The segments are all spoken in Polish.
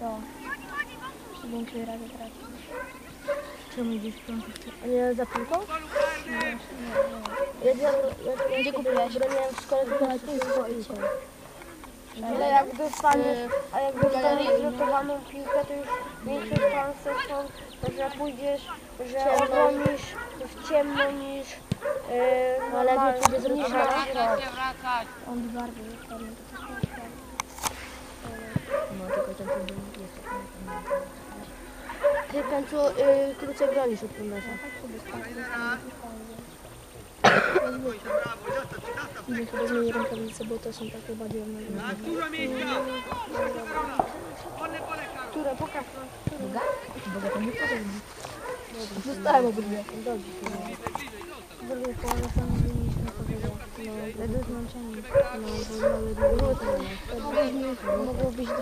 To. Większej razy traci. Czemu idziesz w piątek? A nie za piłką? Ja, ja, ja, Gdzie kupiłeś? Broniłem w szkole, piłką. Ale jak dostaniesz, a jak dostaniesz zrotowaną piłkę, to już większe szanse są, że pójdziesz, że obronisz w ciemno niż yy, No, lepiej pójdzie zrotowana. On bardziej to jest No tylko ten film jest Ty Pęcu y, krócej bronisz od Pundasa. Nie chyba zmieni rękawice, bo to są takie bardziej odnowione. Które pokaż. Boga to nie podobno. Zostałem obydwie. Dobrze. Drugie połowę sam zmieniliśmy No, będę zmęczeni. No. Mogło być 2-1.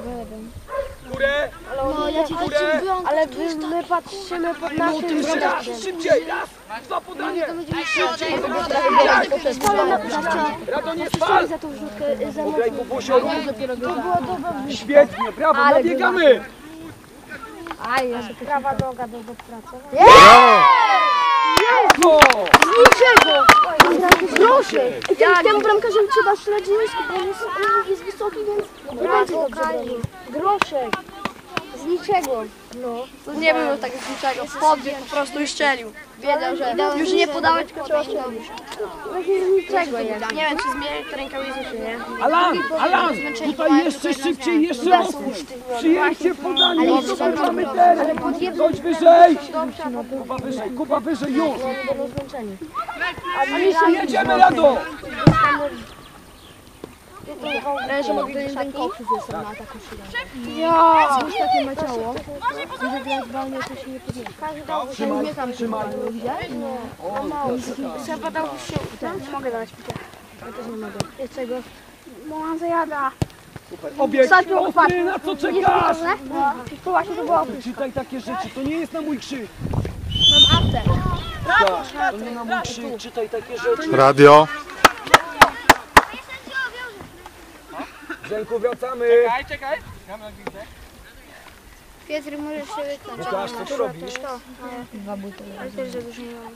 Górę! No ja ci Górę! Ale my, my patrzymy pod naszym ty szybciej! Raz! Dwa podanie! Radonie spal! Za tą wrzutkę, za dobre. Świetnie! Brawo! Nabiegamy! Aj, prawa noga do pracy. No! Niczego! Proszę! Tym, temu bramkarzem trzeba strzelać z nisku, bo on jest, on jest wysoki, więc nie będzie dobrze. Groszek! Z niczego. No. Nie było tak z niczego. Podbiegł po prostu i strzelił. Wiedział, że już nie podałeś, tylko trzeba strzelić. Właśnie z niczego jest. Nie wiem, czy zmienić te rękawice, czy nie. Alan! Alan! Tutaj jeszcze szybciej, jeszcze mocniej! Przyjęcie podanie! Zobaczamy teraz! Chodź wyżej! Kuba wyżej, Kuba wyżej, już! Jedziemy Rado! Że mogli ten koksów jest na ataku siłę. Ja! Już takie ma ciało. I że grać balnie to się nie podniesie. Trzymaj, trzymaj! Trzeba dałbyś się uciąć? Mogę dać piłkę. Ja też nie mogę. Jeszcze go. Moja zajada. Obiekt! Ostry, na co czekasz? To właśnie to było. Czytaj takie rzeczy, to nie jest na mój krzyk! To nie czytaj takie rzeczy! Radio. Zenku, wracamy! Pietr, możesz się. Łukasz, co ty robisz? Ale też, żebyś nie miał.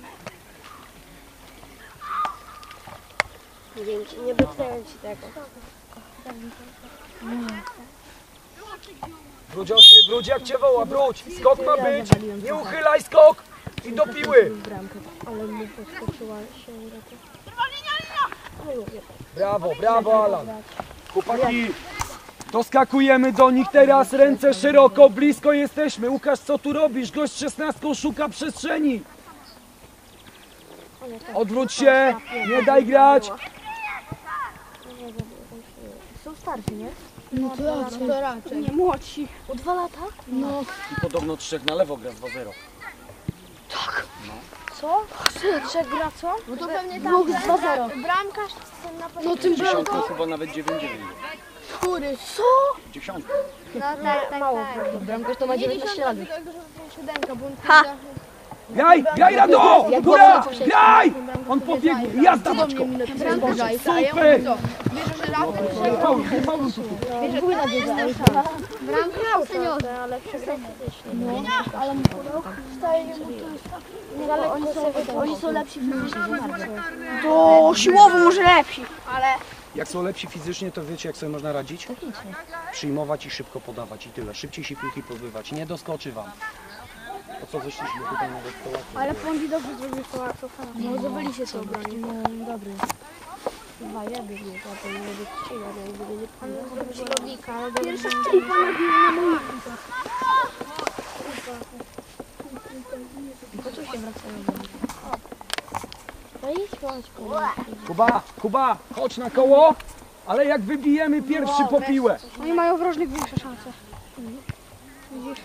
Dzięki, nie wytnę ci tego. Wróć ostry, wróć jak cię woła, wróć! Skok ma być! Nie uchylaj skok! I do piły! Bramkę. Ale mu podskoczyła się Brawo, brawo Alan! Chłopaki, doskakujemy do nich teraz, ręce szeroko, blisko jesteśmy. Łukasz, co tu robisz? Gość 16 szuka przestrzeni. Odwróć się, nie daj grać. Są starsi, nie? No to raczej. To raczej. Nie młodsi. O dwa lata? No. I podobno trzech na lewo gra 2-0. Co? Trzy, trzech gra co? No to pewnie Dwóch z 2-0. Bramkarz ten na No tym Dziesiątką chyba nawet 9-9. Który? Dziesiątką. No tak, tak, tak. Bramkarz to ma 19 lat. Siódemka, bo on Ha! Graj, graj Rado! Góra! Graj! On pobiegł, jazda Maczko! Super! nie faul tu. Na ale Bramkarz seniorze, ale przegrał No, ale mu podał. Daleko Oni są, oni są lepsi fizycznie, bardzo. To siłowo może lepiej. Ale Jak są lepsi fizycznie, to wiecie jak sobie można radzić? Przyjmować i szybko podawać i tyle. Szybciej się piłki pozbywać. Nie doskoczy wam. Po co wyszliśmy tutaj nawet to łatwo. Ale Pondi dobrze zrobił to łatwo. No, zdobyli się co obroni. No, dobry. Dwa ja by nie, to nie by chcieli, ale nie Logika, ale Pierwszy strzelił na mój Po co się wracają do mnie? No idź. Kuba, Kuba, chodź na koło, ale jak wybijemy pierwszy po piłę. Oni mają w różnych większe szanse. Widzisz?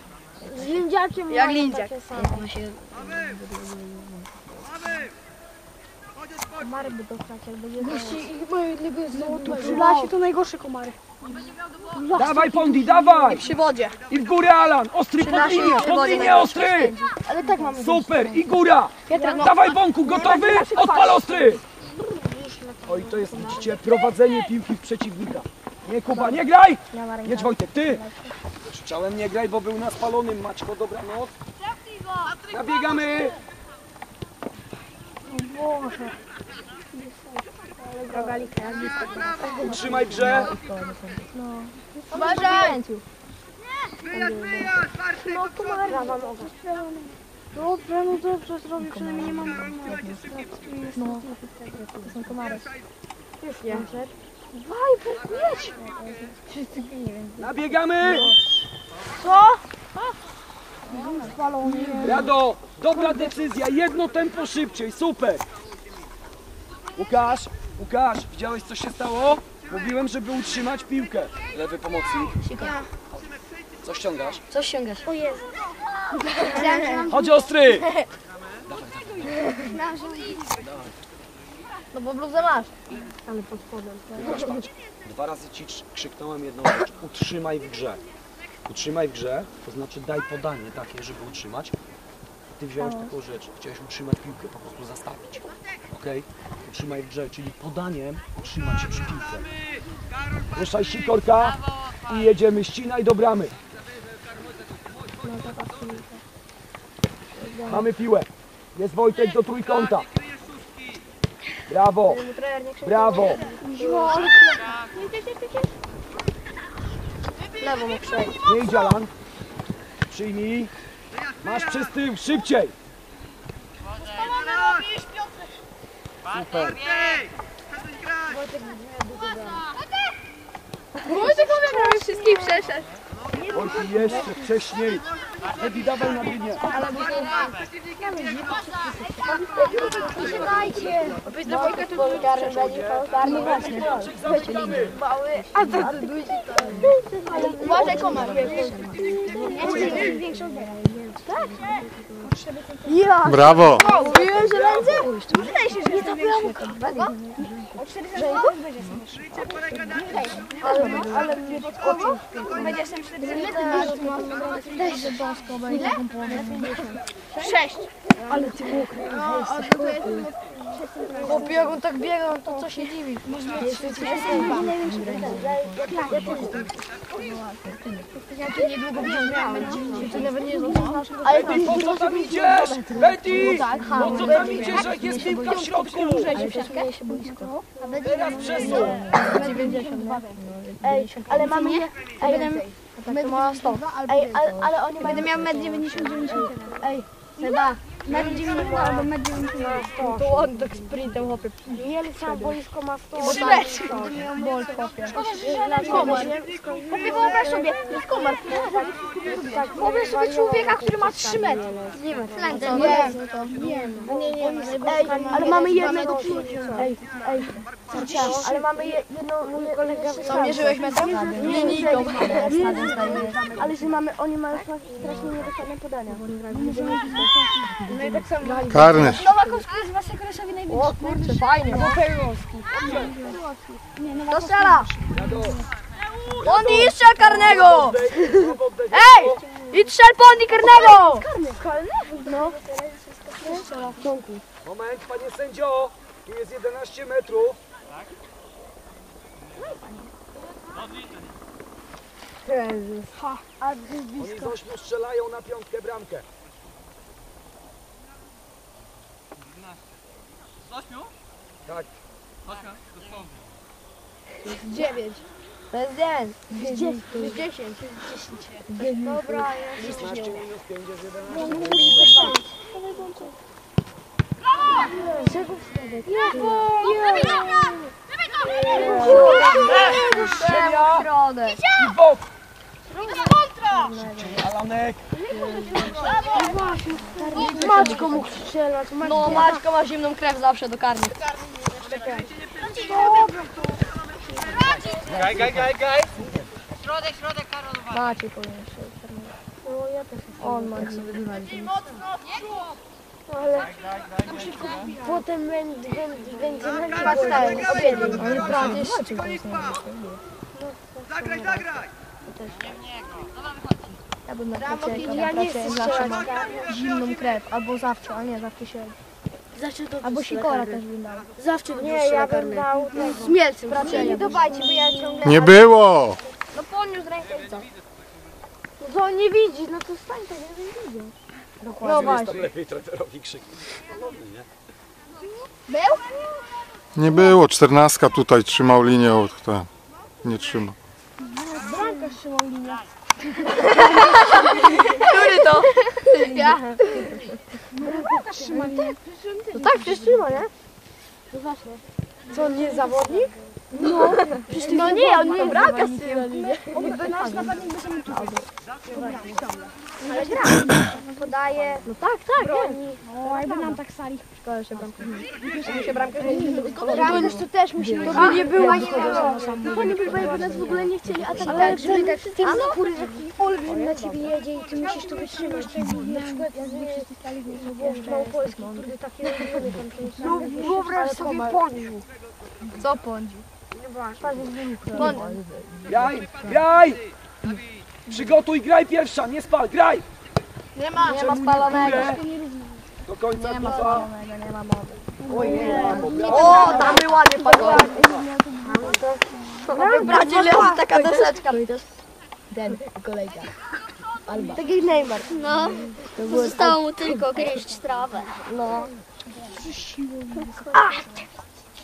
Z Lindziakiem Jak mają Lindziak. takie same. Ona się... Komary by dostać, jak będzie No to przy lasie to najgorsze komary. Dawaj Pondi, dawaj! przy wodzie. I w górę Alan, ostry pod linię, pod linię ostry! Ale tak mamy Super, i góra! Pietra, no. Dawaj Bąku, gotowy? Odpal ostry! Oj, to jest, widzicie, prowadzenie piłki w przeciwnika. Nie Kuba, nie graj! Jedź Wojtek, ty! Strzałem nie graj, bo był na spalonym. Maćko, dobranoc. Nabiegamy! Utrzymaj grze. Uważaj! Dobrze, no dobrze zrobił, przynajmniej nie mam No, to są komary. Już nie. Nabiegamy! Co? Rado, dobra decyzja, jedno tempo szybciej, super. Łukasz, Łukasz, widziałeś co się stało? Mówiłem, żeby utrzymać piłkę. Lewy pomocnik. Co ściągasz? Co ściągasz? O Jezu. Chodź ostry! No bo bluzę masz. Patrz, patrz. Dwa razy ci krz- krzyknąłem jedną rzecz. Utrzymaj w grze. Utrzymaj w grze, to znaczy daj podanie takie, żeby utrzymać. Ty wziąłeś taką rzecz, chciałeś utrzymać piłkę, po prostu zastawić. Ok? Utrzymaj w grze, czyli podaniem utrzymać się przy piłce. Ruszaj sikorka i jedziemy, ścinaj do bramy. Mamy piłę. Jest Wojtek do trójkąta. Brawo, brawo. Lewo mu. Nie idź Alan. Przyjmij. Masz tył, szybciej. Super. Wojtek przeszedł. Wojciech jeszcze wcześniej. Ebi, dawaj na linię. Dajcie. Być tu karny będzie karny właśnie. Mały. A to to duży to. Uważaj komar. Brawo! Mówiłem, że będzie. Wydaje się, że nie to było. Ale, ale mnie podskoczył. Będzie sem 4 Sześć. Chłopie, jak on tak biega, no to co się dziwi? Niedługo będzie To nawet nie jest Ale to Po co tam idziesz? Betty! Po co tam idziesz, jak jest piłka w środku? Teraz przesuń. Ej, ale mamy je. Ej, To ma 100. ej, ale, ale oni mają. Będę miał 1,99 m. Ej, Chyba. 1,90 albo 1,90 To on tak sprintem chłopie. Mielca boisko ma 100. Bol chłopie. Komar. Chłopie, wyobraź sobie, to jest komar. Wyobraź sobie człowieka, który ma 3 metry. Nie metry. Wiem. Nie, nie, Ej, ale mamy jednego. Ej, ej. Ale mamy je- jedną mój kolega. Co, mierzyłeś metrem? Nie, nie, nie. Ale że mamy, oni mają strasznie niedokładne podania. No i tak samo. Karny. Nowakowski jest was Jakoreszowi najbliższy. O kurczę, fajnie. no, To strzela! On nie strzel karnego! Ej! I strzel pondi karnego! Moment, panie sędzio. Tu jest 11 metrów. Oni z ośmiu strzelają na piątkę bramkę. Ośmiu? Tak. Ośmiu? Dosłownie. Dziewięć. To jest dziewięć. Dziesięć. To jest dziesięć. Dobra, 16 minus 5 jest 11. Środek. I bok. Szybciej, Alanek. Maćko mógł strzelać. No Maćko ma zimną krew zawsze do karnych. Gaj, gaj, gaj, gaj. Środek, środek, Karol. Maciej powinien się. On ma sobie Potem będzie, na. On prawie szczycił. Zagraj, zagraj. Ja bym na Ja nie chcę zawsze strzelać. ma zimną krew. Albo zawsze, a nie zawsze się. Albo sikora też bym dał. Zawsze Nie, ja bym dał. Z mielcem. Nie dawajcie, bo ja ciągle. Nie było! No podniósł rękę i co? to on nie widzi, no to stań tak, ja nie widzę. No właśnie. Lepiej trenerowi krzyknąć. nie? Nie było, czternastka tutaj trzymał linię, od ten. Nie trzyma. Który to? Ja. No tak, przecież trzyma, nie? No właśnie. Co, on nie jest zawodnik? No, no nie, on nie Bramka zawodnik. Nasz napastnik by sobie Ale gra. Podaje. No tak, tak, broni. O, jakby nam tak sali. Szkoda, że się bramka nie się bramka nie Bramkarz to też musi. To by nie było. To nie było, jakby nas w ogóle nie chcieli atakować. Ale żeby tak tym skóry, taki olbrzym na ciebie jedzie i ty musisz to wytrzymać. Na przykład z Małopolski, który takie przecież. No wyobraź sobie poniu. Co Graj, graj! Przygotuj, graj pierwsza, nie spal, graj! Nie ma, nie ma nie spalonego. Do końca Nie ma spalonego, nie ma mowy. O, O, tam była nie palonego. Bracie, leży taka deseczka. Ten, kolega. Tak jak Neymar. No, zostało mu tylko gryźć trawę. No.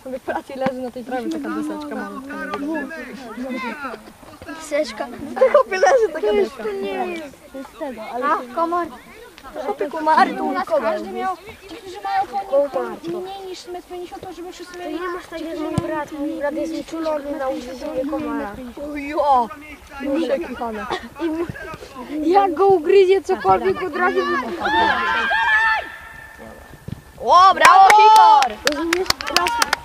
W pracy leży na tej trawie taka deseczka malutka. Seczka. Chłopie leży taka deska. A, komar. Chłopie kumary, tu U nas każdy miał, ci, którzy mają konik mniej niż 1,50 m, to żeby wszyscy To mieli nie masz tak jak mój brat. Mój brat jest uczulony na ugryzienie komara. Jo! Duże kichane. Jak go ugryzie cokolwiek od razu O, brawo, Sikor!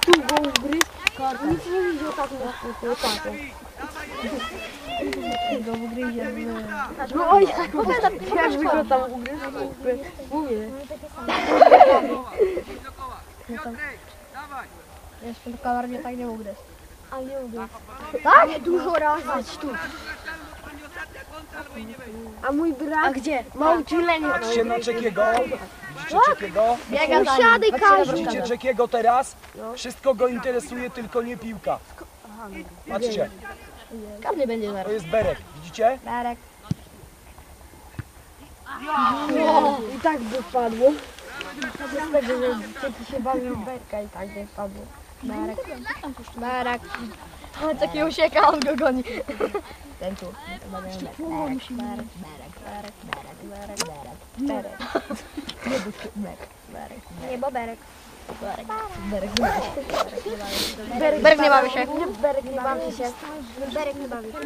Tu go ugryzł. Nic nie widział tak na tak. Go ugryzie. No oj, jak go tam ugryzł. Mówię. Jeszcze to kolor mnie tak nie ugryzł. A nie ugryzł. Tak? Dużo razy. tu. A mój brat A gdzie? ma uczulenie. Patrzcie na Czekiego. Widzicie Czekiego? Biega za nim. Siadaj, Kaziu. Widzicie Czekiego teraz? Wszystko go interesuje, tylko nie piłka. Patrzcie, Karny będzie zaraz. to jest Berek. Widzicie? Darek. I tak by padło. Z tego, że dzieci się bawił w berka i tak by padło. Darek. Darek. O, taki usieka, on go goni. Ten tu. Darek, Darek, Darek, Darek, Darek, Darek, Darek. Nie, bo berek. Berek, Berek nie bawi się. Berek nie bawi się. Berek nie bawi się.